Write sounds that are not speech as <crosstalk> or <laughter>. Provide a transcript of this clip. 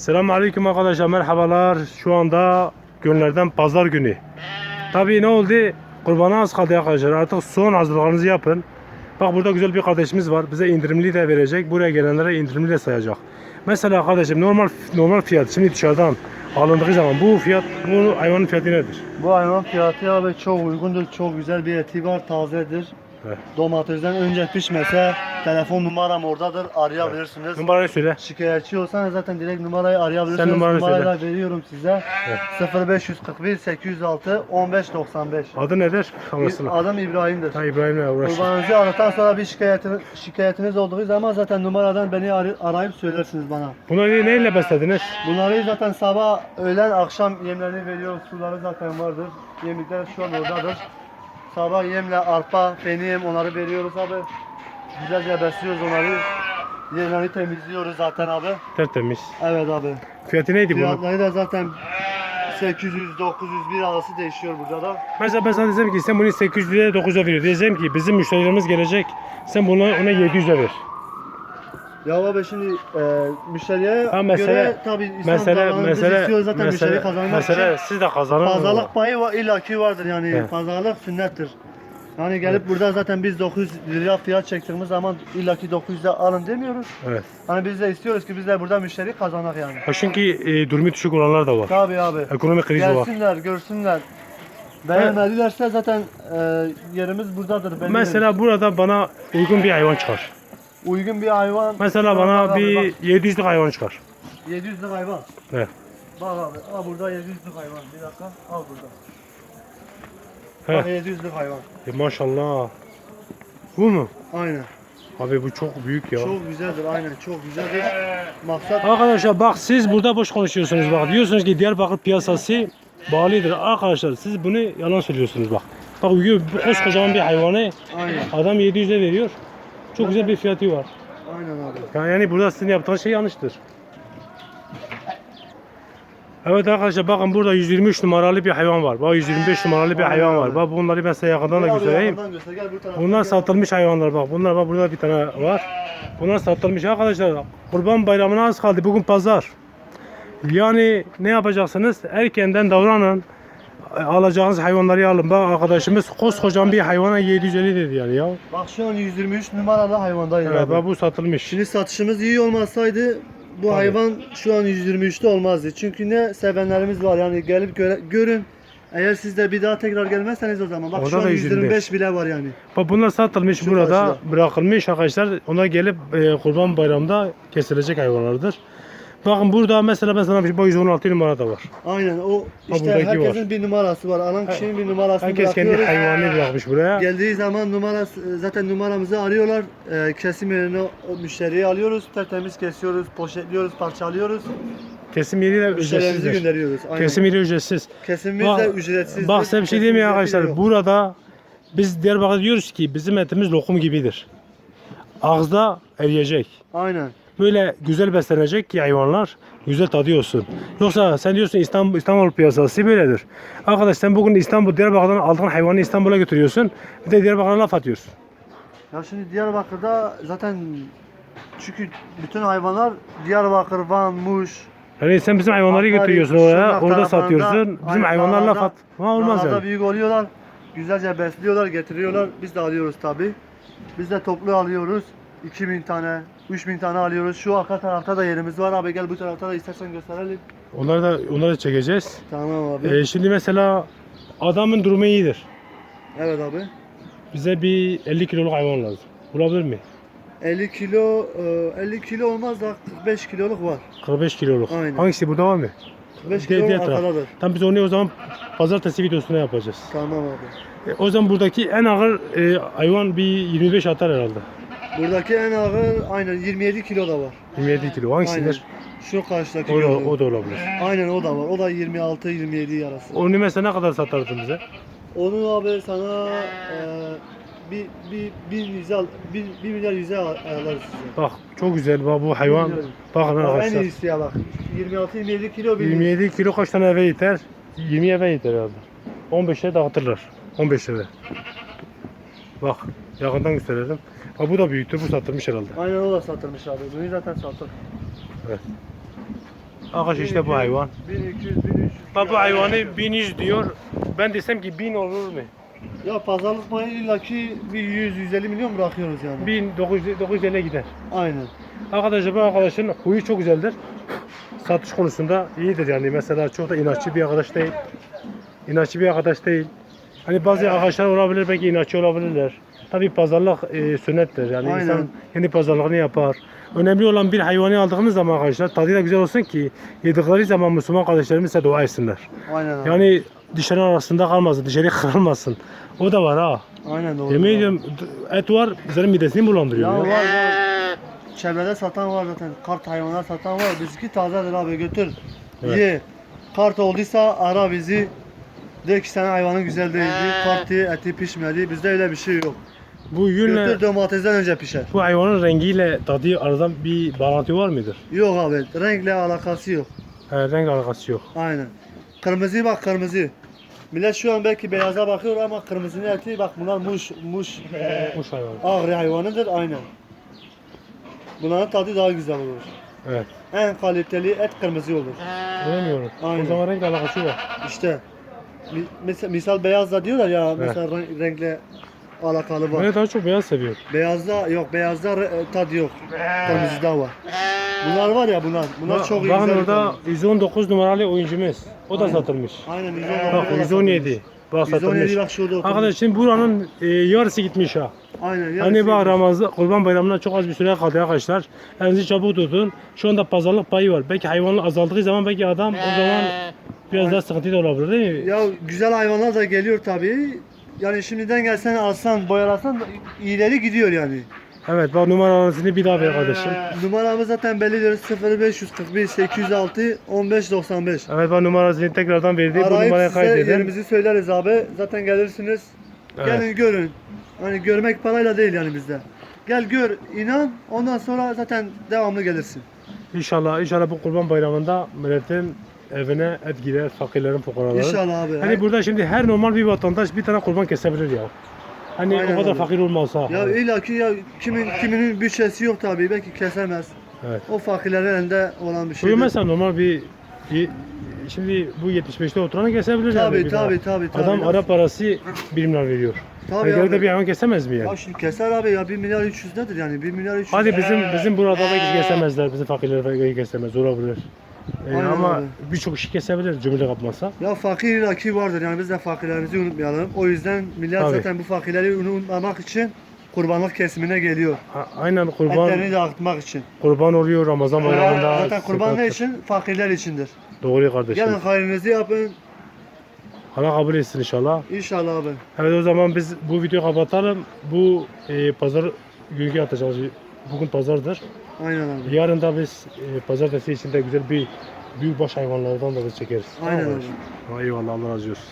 Selamun Aleyküm arkadaşlar merhabalar. Şu anda günlerden pazar günü. Tabii ne oldu? Kurbana az kaldı arkadaşlar. Artık son hazırlıklarınızı yapın. Bak burada güzel bir kardeşimiz var. Bize indirimli de verecek. Buraya gelenlere indirimli de sayacak. Mesela kardeşim normal normal fiyat şimdi dışarıdan alındığı zaman bu fiyat bu hayvanın fiyatı nedir? Bu hayvan fiyatı abi çok uygundur, çok güzel bir eti var, tazedir. Evet. Domatesden önce pişmese telefon numaram oradadır, arayabilirsiniz. Numarayı söyle. Şikayetçi olsanız zaten direkt numarayı arayabilirsiniz. Sen numaranı Numarayı söyle. da veriyorum size. 0541 806 1595. Adı nedir? Anlasın. Adım İbrahim'dir. Ha İbrahim'le uğraşın. Kurbanınızı aldıktan sonra bir şikayetiniz, şikayetiniz olduğu zaman zaten numaradan beni arayıp söylersiniz bana. Bunları neyle beslediniz? Bunları zaten sabah, öğlen, akşam yemlerini veriyoruz. Suları zaten vardır. Yemlikler şu an oradadır. Sabah yemle arpa, peynir onları veriyoruz abi. Güzelce besliyoruz onları. Yerlerini temizliyoruz zaten abi. Tertemiz. Evet abi. Fiyatı neydi bunun? Fiyatları da zaten 800, 900, bir arası değişiyor burada da. Mesela ben sana desem ki sen bunu 800 liraya 900'e veriyor. Diyeceğim ki bizim müşterilerimiz gelecek. Sen bunu ona 700'e ver. Ya abi şimdi e, müşteriye Ha, mesele- göre tabii İslam Mesele mesele istiyoruz zaten müşteri mesele, kazanmak mesele için. siz de kazanın. Pazarlık payı var, illaki vardır yani Evet. pazarlık sünnettir. Yani gelip burada zaten biz 900 lira fiyat çektiğimiz zaman illaki 900'e alın demiyoruz. Evet. Hani biz de istiyoruz ki biz de burada müşteri kazanak yani. Ha çünkü e, durumu düşük olanlar da var. Tabii abi. Ekonomik kriz var. Gelsinler, görsünler. Beğenmedilerse zaten e, yerimiz buradadır. belli. Mesela burada bana uygun bir hayvan çıkar. Uygun bir hayvan. Mesela bana abi, bir bak. 700'lük hayvan çıkar. 700'lük hayvan. Evet. Bak abi, al burada 700'lük hayvan. Bir dakika, al burada. He. Bak 700'lük hayvan. E, maşallah. Bu mu? Aynen. Abi bu çok büyük ya. Çok güzeldir, aynen çok güzeldir. Maksat Arkadaşlar bak siz burada boş konuşuyorsunuz bak. Diyorsunuz ki Diyarbakır piyasası bağlıdır. Arkadaşlar siz bunu yalan söylüyorsunuz bak. Bak koskocaman bir hayvanı aynen. adam 700'e veriyor. Çok güzel bir fiyatı var. Aynen abi. Yani, yani burada sizin yaptığınız şey yanlıştır. Evet arkadaşlar bakın burada 123 numaralı bir hayvan var. Bak 125 numaralı bir hayvan var. Bak bunları ben size yakından da göstereyim. Bunlar satılmış hayvanlar bak. Bunlar bak burada bir tane var. Bunlar satılmış arkadaşlar. Kurban bayramına az kaldı. Bugün pazar. Yani ne yapacaksınız? Erkenden davranın. Alacağınız hayvanları alın. Bak arkadaşımız koskocaman bir hayvana 750 dedi yani ya. Bak şu an 123 numaralı hayvandayız Evet abi. bak bu satılmış. Şimdi satışımız iyi olmasaydı bu hayvan şu an 123'te olmazdı. Çünkü ne sevenlerimiz var yani gelip göre- görün. Eğer siz de bir daha tekrar gelmezseniz o zaman. Bak Orada şu an da 125 125 bile var yani. Bak bunlar satılmış Şu burada karşıda. bırakılmış arkadaşlar. Ona gelip e, kurban bayramında kesilecek hayvanlardır. Bakın burada mesela ben sana bir bu 116 numara da var. Aynen o işte buradaki herkesin var. bir numarası var. Alan kişinin bir numarasını Herkes kendi bırakıyoruz. hayvanını bırakmış buraya. Geldiği zaman numarası zaten numaramızı arıyorlar. Ee, kesim yerine o müşteriyi alıyoruz. Tertemiz kesiyoruz, poşetliyoruz, parçalıyoruz. Kesim yeri de Müşterilerimizi ücretsizdir. gönderiyoruz. Aynen. Kesim yeri ücretsiz. Kesimimiz Bak- de ücretsiz. Bak size bir şey diyeyim mi arkadaşlar? Burada biz Diyarbakır'da diyoruz ki bizim etimiz lokum gibidir. Ağızda eriyecek. Aynen. Böyle güzel beslenecek ki hayvanlar güzel tadıyorsun. Yoksa sen diyorsun İstanbul, İstanbul piyasası böyledir. Arkadaş sen bugün İstanbul Diyarbakır'dan aldığın hayvanı İstanbul'a götürüyorsun. Bir de Diyarbakır'a laf atıyorsun. Ya şimdi Diyarbakır'da zaten çünkü bütün hayvanlar Diyarbakır, Van, Muş, Yani sen bizim hayvanları Hakkari, götürüyorsun oraya, orada satıyorsun. Bizim hayvanlar laf at. Ha, olmaz yani. büyük oluyorlar. Güzelce besliyorlar, getiriyorlar. Biz de alıyoruz tabi. Biz de toplu alıyoruz. 2000 tane, 3000 tane alıyoruz. Şu arka tarafta da yerimiz var abi. Gel bu tarafta da istersen gösterelim. Onları da onları da çekeceğiz. Tamam abi. Ee, şimdi mesela adamın durumu iyidir. Evet abi. Bize bir 50 kiloluk hayvan lazım. Bulabilir mi? 50 kilo, e, 50 kilo olmaz da 45 kiloluk var. 45 kiloluk. Aynen. Hangisi burada var mı? 45 Diğer- kilo diğer taraf. arkadadır. Tam biz onu o zaman pazartesi videosunda yapacağız. Tamam abi. E, o zaman buradaki en ağır e, hayvan bir 25 atar herhalde. Buradaki en ağır aynen 27 kilo da var. 27 kilo. Aynen. Hangisidir? Şu karşıdaki O da, gördüğün. o da olabilir. Aynen o da var. O da 26-27 arası. Onu mesela ne kadar satardın bize? Onu abi sana e, bir, bir, bir, al- bir, bir milyar yüze al- ayarlarız size. Bak çok güzel bak bu hayvan. Bilmiyorum. Bakın Bak, en arkadaşlar. iyisi ya bak. 26-27 kilo bir 27 kilo kaç tane eve yeter? 20 eve yeter herhalde. 15 lira dağıtırlar. 15 lira. Bak yakından gösterelim. Bak bu da büyüktür. Bu satılmış herhalde. Aynen o da satılmış abi. Bunu zaten sattık. Arkadaş işte bu hayvan. 1200, 1300. Bak bu hayvanı 1100 diyor. Ben desem ki 1000 olur mu? Ya pazarlık payı illaki bir 100-150 milyon bırakıyoruz yani. 1000 900 950 gider. Aynen. Arkadaşlar bu arkadaşın huyu çok güzeldir. Satış konusunda iyidir yani. Mesela çok da inatçı bir arkadaş değil. İnatçı bir arkadaş değil. Hani bazı arkadaşlar olabilir belki inatçı olabilirler. Tabii pazarlık e, sünnettir. Yani Aynen. insan kendi pazarlığını yapar. Önemli olan bir hayvanı aldığınız zaman arkadaşlar tadı da güzel olsun ki yedikleri zaman Müslüman kardeşlerimiz de dua etsinler. Aynen. Yani dışarı arasında kalmasın, dışarı <laughs> kırılmasın. O da var ha. Aynen doğru. Yemin ediyorum et var, senin midesini bulandırıyor. Ya ya. var var. Çevrede satan var zaten. Kart hayvanlar satan var. Bizimki tazedir abi götür. Evet. Ye. Kart olduysa ara bizi. De ki senin hayvanın güzel değildi. Kart ye, eti pişmedi. Bizde öyle bir şey yok. Bu yünle, Götür domatesden önce pişer. bu hayvanın rengiyle tadı aradan bir bağlantı var mıdır? Yok abi. Renkle alakası yok. He, renk alakası yok. Aynen. Kırmızı bak kırmızı. Millet şu an belki beyaza bakıyor ama kırmızının eti bak bunlar muş muş <laughs> Kuş hayvanı. ağrı hayvanıdır aynen. Bunların tadı daha güzel olur. Evet. En kaliteli et kırmızı olur. Bilemiyorum. Aynen. O zaman renk alakası var. İşte mi- misal, misal beyaz da diyorlar ya mesela renk- renkle alakalı var. Ben daha çok beyaz seviyorum. Beyazda yok beyazda e, tad yok. Kırmızıda var. Bunlar var ya bunlar. Bunlar Bak- çok iyi Bakın güzel. orada 119 numaralı oyuncumuz. O da Aynen. satılmış. Aynen 117. Bak 117. Bak satılmış. 117 bak şurada oturmuş. Arkadaş şimdi buranın e, yarısı gitmiş ha. Aynen. Hani yarısı bak. Ramazan, Kurban Bayramı'na çok az bir süre kaldı arkadaşlar. Elinizi çabuk tutun. Şu anda pazarlık payı var. Belki hayvanlar azaldığı zaman belki adam o zaman biraz daha sıkıntı da olabilir değil mi? Ya güzel hayvanlar da geliyor tabii. Yani şimdiden gelsen alsan boyalasan iyileri gidiyor yani. Evet bak numaralarını bir daha ver kardeşim. Numaramız zaten bellidir 0541 806 1595. Evet bak numarasını tekrardan verdi. Bu Arayıp numaraya size kaydedin. yerimizi söyleriz abi. Zaten gelirsiniz. Evet. Gelin görün. Hani görmek parayla değil yani bizde. Gel gör, inan. Ondan sonra zaten devamlı gelirsin. İnşallah, inşallah bu kurban bayramında milletin evine et gider, fakirlerin, fukaraların. İnşallah abi. Hani burada şimdi her normal bir vatandaş bir tane kurban kesebilir ya. Hani Aynen o kadar abi. fakir olmasa. ya illa ki ya kimin kiminin bütçesi yok tabii. Belki kesemez. Evet. O fakirlerin elinde olan bir şey. Bu mesela normal bir, bir- şimdi bu 75'te oturanı kesebilir yani. Tabii bir daha. tabii tabii tabii. Adam ara parası 1 milyar veriyor. Tabii Tabii abi. bir hayvan kesemez mi Ya yani? şimdi keser abi ya 1 milyar 300 nedir yani 1 milyar 300. Hadi bizim bizim burada belki kesemezler, bizim fakirler belki kesemez, olabilir. Ee, Aynen ama birçok kişi kesebilir cümle kapmasa. Ya fakir illaki vardır yani biz de fakirlerimizi unutmayalım. O yüzden millet Tabii. zaten bu fakirleri unutmamak için kurbanlık kesimine geliyor. A- Aynen kurban Etlerini dağıtmak için. kurban oluyor Ramazan bayramında. Zaten kurban ne sıkıntı. için? Fakirler içindir. Doğru kardeşim. Gelin hayrınızı yapın. Allah kabul etsin inşallah. İnşallah abi. Evet o zaman biz bu videoyu kapatalım. Bu e, pazar günkü atacağız. Bugün pazardır. Aynen abi. Yarın da biz e, pazartesi içinde güzel bir büyük baş hayvanlardan da biz çekeriz. Aynen Tamam mı? abi. Ha, Eyvallah Allah razı olsun.